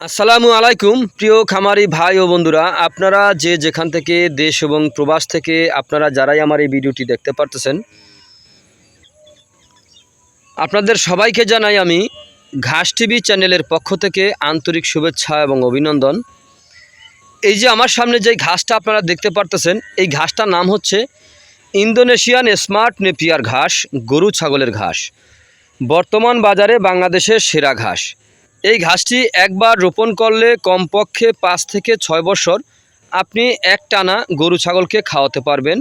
আসসালামু আলাইকুম, প্রিয় খামারি ভাই ও বন্ধুরা। আপনারা যে যেখান থেকে দেশ এবং প্রবাস থেকে আপনারা যারাই আমার এই ভিডিওটি দেখতে পারতেছেন, আপনাদের সবাইকে জানাই আমি ঘাস টিভি চ্যানেলের পক্ষ থেকে আন্তরিক শুভেচ্ছা এবং অভিনন্দন। এই যে আমার সামনে যে ঘাসটা আপনারা দেখতে পারতেছেন, এই ঘাসটার নাম হচ্ছে ইন্দোনেশিয়ান স্মার্ট নেপিয়ার ঘাস, গরু ছাগলের ঘাস। বর্তমান বাজারে বাংলাদেশের সেরা ঘাস। এই ঘাসটি একবার রোপণ করলে কমপক্ষে পাঁচ থেকে ছয় বছর আপনি এক টানা গরু ছাগলকে খাওয়াতে পারবেন।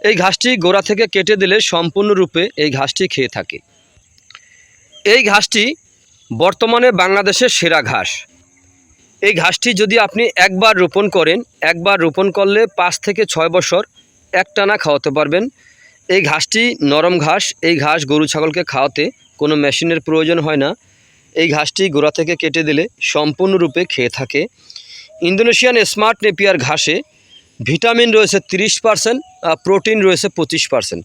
এই ঘাসটি গোড়া থেকে কেটে দিলে সম্পূর্ণরূপে এই ঘাসটি খেয়ে থাকে। এই ঘাসটি বর্তমানে বাংলাদেশের সেরা ঘাস। এই ঘাসটি যদি আপনি একবার রোপণ করেন, একবার রোপণ করলে পাঁচ থেকে ছয় বছর একটানা খাওয়াতে পারবেন। এই ঘাসটি নরম ঘাস, এই ঘাস গরু ছাগলকে খাওয়াতে কোনো মেশিনের প্রয়োজন হয় না। এই ঘাসটি গোড়া থেকে কেটে দিলে সম্পূর্ণরূপে খেয়ে থাকে। ইন্দোনেশিয়ান স্মার্ট নেপিয়ার ঘাসে ভিটামিন রয়েছে তিরিশ পার্সেন্ট প্রোটিন রয়েছে পঁচিশ পার্সেন্ট।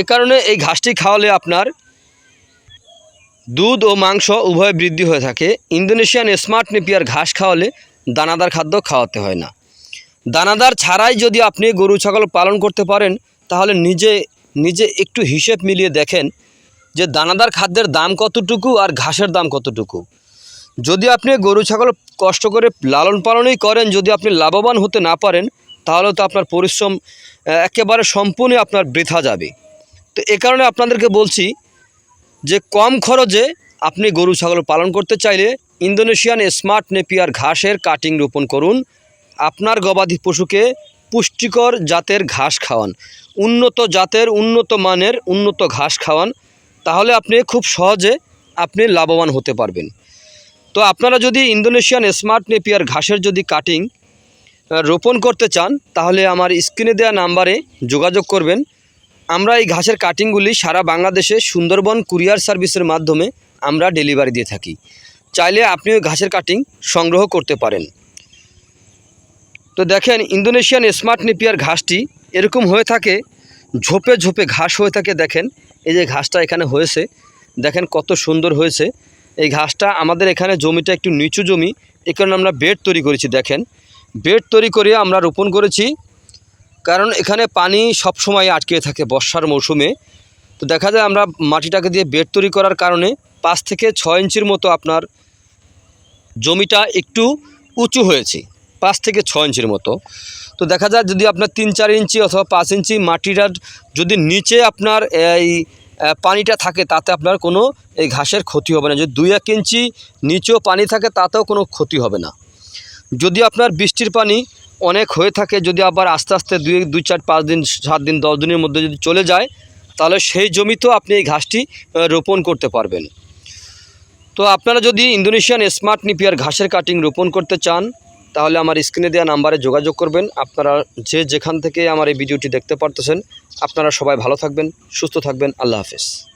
এ কারণে এই ঘাসটি খাওয়ালে আপনার দুধ ও মাংস উভয় বৃদ্ধি হয়ে থাকে। ইন্দোনেশিয়ান স্মার্ট নেপিয়ার ঘাস খাওয়ালে দানাদার খাদ্য খাওয়াতে হয় না। দানাদার ছাড়াই যদি আপনি গরু, ছাগল পালন করতে পারেন, তাহলে নিজে নিজে একটু হিসেব মিলিয়ে দেখেন যে দানাদার খাদ্যের দাম কতটুকু আর ঘাসের দাম কতটুকু? যদি আপনি গরু, ছাগল কষ্ট করে লালন পালনই করেন, যদি আপনি লাভবান হতে না পারেন, তাহলে তো আপনার পরিশ্রম একেবারে সম্পূর্ণ আপনার বৃথা যাবে। তো এ কারণে আপনাদেরকে বলছি যে কম খরচে আপনি গরু, ছাগল পালন করতে চাইলে ইন্দোনেশিয়ান স্মার্ট নেপিয়ার ঘাসের কাটিং রোপণ করুন। আপনার গবাদি পশুকে পুষ্টিকর জাতের ঘাস খাওয়ান। উন্নত জাতের, উন্নত মানের, উন্নত ঘাস খাওয়ান। তাহলে আপনি খুব সহজে আপনি লাভবান হতে পারবেন। তো আপনারা যদি ইন্দোনেশিয়ান স্মার্ট নেপিয়ার ঘাসের যদি কাটিং রোপণ করতে চান, তাহলে আমার স্ক্রিনে দেওয়া নাম্বারে যোগাযোগ করবেন। আমরা এই ঘাসের কাটিংগুলি সারা বাংলাদেশে সুন্দরবন কুরিয়ার সার্ভিসের মাধ্যমে আমরা ডেলিভারি দিয়ে থাকি। চাইলে আপনি ওই ঘাসের কাটিং সংগ্রহ করতে পারেন। তো দেখেন, ইন্দোনেশিয়ান স্মার্ট নেপিয়ার ঘাসটি এরকম হয়ে থাকে ঝোপে ঝোপে ঘাস হয়ে থাকে, দেখেন, এই যে ঘাসটা এখানে হয়েছে, দেখেন কত সুন্দর হয়েছে। এই ঘাসটা আমাদের এখানে জমিটা একটু নিচু জমি এই কারণে আমরা বেড তৈরি করেছি, দেখেন। বেড তৈরি করে আমরা রোপণ করেছি, কারণ এখানে পানি সব সময় আটকে থাকে বর্ষার মৌসুমে। তো দেখা যায় আমরা মাটিটাকে দিয়ে বেড তৈরি করার কারণে পাঁচ থেকে ছয় ইঞ্চির মতো আপনার জমিটা একটু উঁচু হয়েছে। পাঁচ থেকে ছয় ইঞ্চির মতো। তো দেখা যায় যদি আপনার তিন চার ইঞ্চি অথবা পাঁচ ইঞ্চি মাটিটা যদি নিচে আপনার এই পানিটা থাকে, তাতে আপনার কোনো এই ঘাসের ক্ষতি হবে না। যদি দুই এক ইঞ্চি নিচেও পানি থাকে, তাতেও কোনো ক্ষতি হবে না। যদি আপনার বৃষ্টির পানি অনেক হয়ে থাকে, যদি আবার আস্তে আস্তে দুই দুই চার, পাঁচ দিন, সাত দিন, দশ দিনের মধ্যে যদি চলে যায়, তাহলে সেই জমিতেও আপনি এই ঘাসটি রোপণ করতে পারবেন। তো আপনারা যদি ইন্দোনেশিয়ান স্মার্ট নিপিয়ার ঘাসের কাটিং রোপণ করতে চান তাহলে আমার স্ক্রিনে দেওয়া নাম্বারে যোগাযোগ করবেন। আপনারা যে যেখান থেকে আমার এই ভিডিওটি দেখতে পারতেছেন, আপনারা সবাই ভালো থাকবেন, সুস্থ থাকবেন। আল্লাহ হাফেজ।